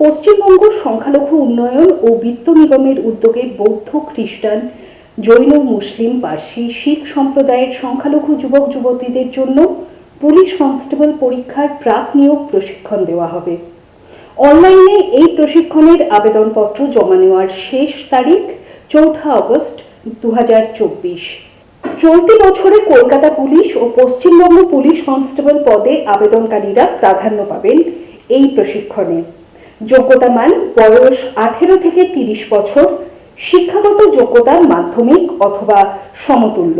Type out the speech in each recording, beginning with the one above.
পশ্চিমবঙ্গ সংখ্যালঘু উন্নয়ন ও বিত্ত নিগমের উদ্যোগে বৌদ্ধ খ্রিস্টান, জৈন মুসলিম, পার্সি, শিখ সম্প্রদায়ের সংখ্যালঘু যুবক যুবতীদের জন্য পুলিশ কনস্টেবল পরীক্ষার প্রাক নিয়োগ প্রশিক্ষণ দেওয়া হবে। অনলাইনে এই প্রশিক্ষণের আবেদনপত্র জমা নেওয়ার শেষ তারিখ চৌঠা আগস্ট দু চলতি বছরে কলকাতা পুলিশ ও পশ্চিমবঙ্গ পুলিশ কনস্টেবল পদে আবেদনকারীরা প্রাধান্য পাবেন এই প্রশিক্ষণে। যোগ্যতা মান বয়স আঠেরো থেকে তিরিশ বছর, শিক্ষাগত যোগ্যতা মাধ্যমিক অথবা সমতুল্য।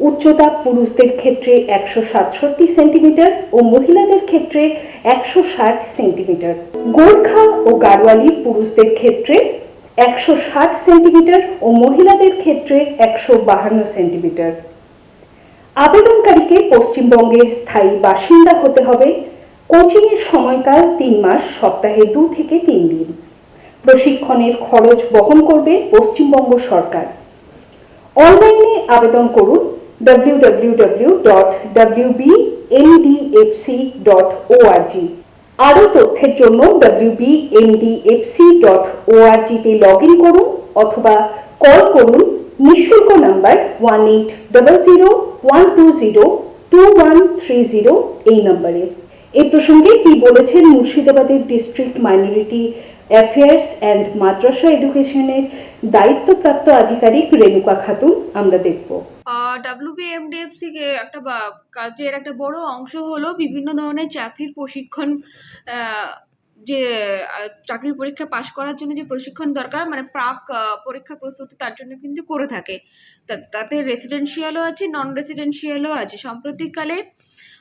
উচ্চতা পুরুষদের ক্ষেত্রে একশো সাতষট্টি সেন্টিমিটার ও মহিলাদের ক্ষেত্রে একশো ষাট সেন্টিমিটার। গোর্খা ও গাড়োয়ালি পুরুষদের ক্ষেত্রে একশো ষাট সেন্টিমিটার ও মহিলাদের ক্ষেত্রে একশো বাহান্ন সেন্টিমিটার। আবেদনকারীকে পশ্চিমবঙ্গের স্থায়ী বাসিন্দা হতে হবে। কোচিংয়ের সময়কাল তিন মাস, সপ্তাহে দু থেকে তিন দিন। প্রশিক্ষণের খরচ বহন করবে পশ্চিমবঙ্গ সরকার। অনলাইনে আবেদন করুন www.wbmdfc.org আরও তথ্যের জন্য wbmdfc.org তে লগ ইন করুন অথবা কল করুন নিঃশুল্ক number one eight double zero one two zero two one three zero এই নম্বরে। এই প্রসঙ্গে কি বলেছেন মুর্শিদাবাদের district minority affairs and madrasa এডুকেশনের দায়িত্বপ্রাপ্ত আধিকারিক রেণুকা খাতুন, আমরা দেখব। ডাব্লিউবিএমডিএফসি একটা কাজের একটা বড় অংশ হলো বিভিন্ন ধরনের চাকরির প্রশিক্ষণ যে চাকরির পরীক্ষা পাশ করার জন্য যে প্রশিক্ষণ দরকার মানে প্রাক পরীক্ষা প্রস্তুতি তার জন্য কিন্তু করে থাকে। তাতে রেসিডেন্সিয়ালও আছে নন রেসিডেন্সিয়ালও আছে। সাম্প্রতিককালে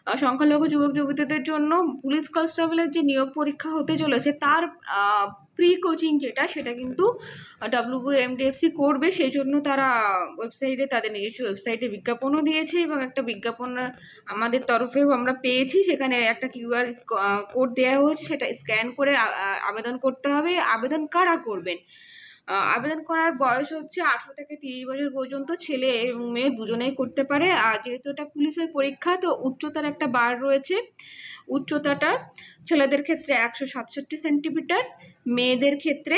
সংখ্যালঘু যুবক যুবতীদের জন্য পুলিশ কনস্টেবলের যে নিয়োগ পরীক্ষা হতে চলেছে, তার প্রি কোচিং যেটা, সেটা কিন্তু ডাব্লিউবিএমডিএফসি করবে। সেই জন্য তারা ওয়েবসাইটে তাদের নিজস্ব ওয়েবসাইটে বিজ্ঞাপনও দিয়েছে এবং একটা বিজ্ঞাপন আমাদের তরফেও আমরা পেয়েছি। সেখানে একটা কিউআর কোড দেওয়া হয়েছে। সেটা স্ক্যান করে আবেদন করতে হবে। আবেদন কারা করবেন? আবেদন করার বয়স হচ্ছে আঠেরো থেকে তিরিশ বছর পর্যন্ত ছেলে এবং মেয়ে দুজনেই করতে পারে। আর যেহেতু এটা পুলিশের পরীক্ষা, তো উচ্চতার একটা বার রয়েছে। উচ্চতাটা ছেলেদের ক্ষেত্রে একশো সাতষট্টি সেন্টিমিটার, মেয়েদের ক্ষেত্রে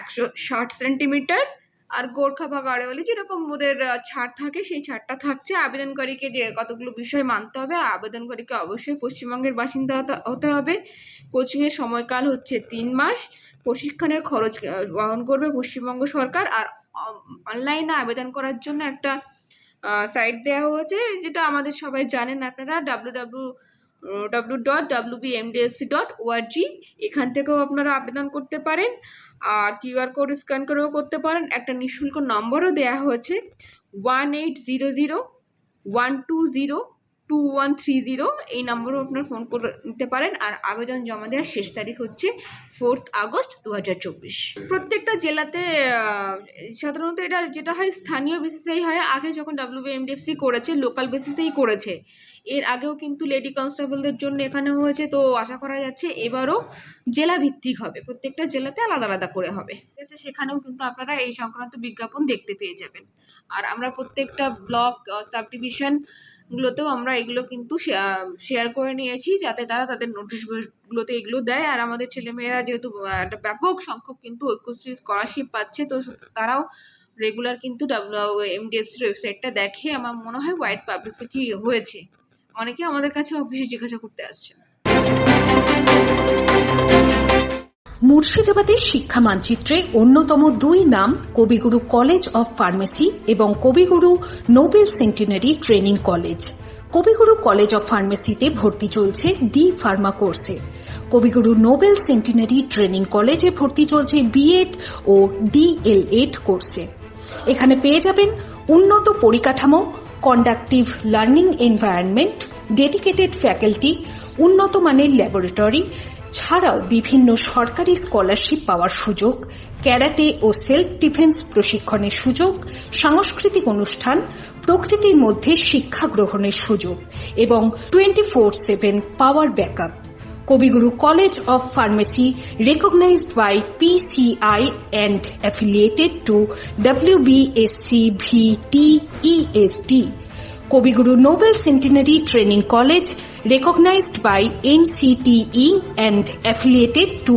একশো ষাট সেন্টিমিটার আর গোর্খা বা গাড়োয়ালি যেরকম ওদের ছাড় থাকে, সেই ছাড়টা থাকছে। আবেদনকারীকে যে কতগুলো বিষয় মানতে হবে, আর আবেদনকারীকে অবশ্যই পশ্চিমবঙ্গের বাসিন্দা হতে- হতে হবে। কোচিংয়ের সময়কাল হচ্ছে তিন মাস। প্রশিক্ষণের খরচ বহন করবে পশ্চিমবঙ্গ সরকার। আর অনলাইনে আবেদন করার জন্য একটা সাইট দেওয়া হয়েছে, যেটা আমাদের সবাই জানেন আপনারা W W W dot W BMDFC dot ORG এখান থেকেও আপনারা আবেদন করতে পারেন। আর কিউআর কোড স্ক্যান করেও করতে পারেন। একটা নিঃশুল্ক নম্বরও দেয়া হয়েছে। One eight zero zero one two zero two one three zero এই নম্বরেও আপনার ফোন করে নিতে পারেন। আর আবেদন জমা দেওয়ার শেষ তারিখ হচ্ছে ফোর্থ আগস্ট দু হাজার চব্বিশ। প্রত্যেকটা জেলাতে সাধারণত এটা যেটা হয় স্থানীয় বেসিসেই হয়। আগে যখন ডাব্লিউবিএমডিএফসি করেছে লোকাল বেসিসেই করেছে। এর আগেও কিন্তু লেডি কনস্টেবলদের জন্য এখানে হয়েছে। তো আশা করা যাচ্ছে এবারও জেলা ভিত্তিক হবে। প্রত্যেকটা জেলাতে আলাদা আলাদা করে হবে। ঠিক আছে, সেখানেও কিন্তু আপনারা এই সংক্রান্ত বিজ্ঞাপন দেখতে পেয়ে যাবেন। আর আমরা প্রত্যেকটা ব্লক সাব ডিভিশনগুলোতেও আমরা এগুলো কিন্তু শেয়ার করে নিয়েছি যাতে তারা তাদের নোটিশ বোর্ডগুলোতে এগুলো দেয়। আর আমাদের ছেলেমেয়েরা যেহেতু একটা ব্যাপক সংখ্যক কিন্তু ঐক্যশ্রী স্কলারশিপ পাচ্ছে, তো তারাও রেগুলার কিন্তু এমডিএফসির ওয়েবসাইটটা দেখে আমার মনে হয় ওয়াইড পাবলিসিটি হয়েছে। অনেকে আমাদের কাছে অফিসে জিজ্ঞাসা করতে আসছে মুর্শিদাবাদের শিক্ষা মানচিত্রে অন্যতম দুই নাম কবিগুরু কলেজ অফ ফার্মেসি এবং Kabiguru Nobel centenary training college. Kabiguru college of ফার্মেসিতে ভর্তি চলছে ডি ফার্মা কোর্সে। কবিগুরু নোবেল সেন্টিনারি ট্রেনিং কলেজে ভর্তি চলছে বিএড ও ডিএলএড কোর্সে। এখানে পেয়ে যাবেন উন্নত পরিকাঠামো conductive learning environment dedicated faculty উন্নত মানের ল্যাবরেটরি ছাড়াও বিভিন্ন সরকারি স্কলারশিপ পাওয়ার সুযোগ, ক্যারাটে ও সেলফ ডিফেন্স প্রশিক্ষণের সুযোগ, সাংস্কৃতিক অনুষ্ঠান, প্রকৃতির মধ্যে শিক্ষা গ্রহণের সুযোগ এবং twenty four seven power backup. Kabiguru college of Pharmacy recognized by PCI and affiliated to WBSCVTESD Kobiguru Nobel Centenary Training College, recognized by NCTE and affiliated to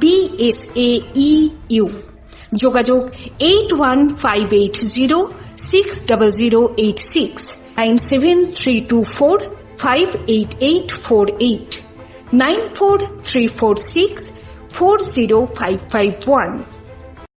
BSAEU. যোগাযোগ eight one five eight zero six double zero eight six nine seven three two four five eight eight four eight nine four three four six four zero five five one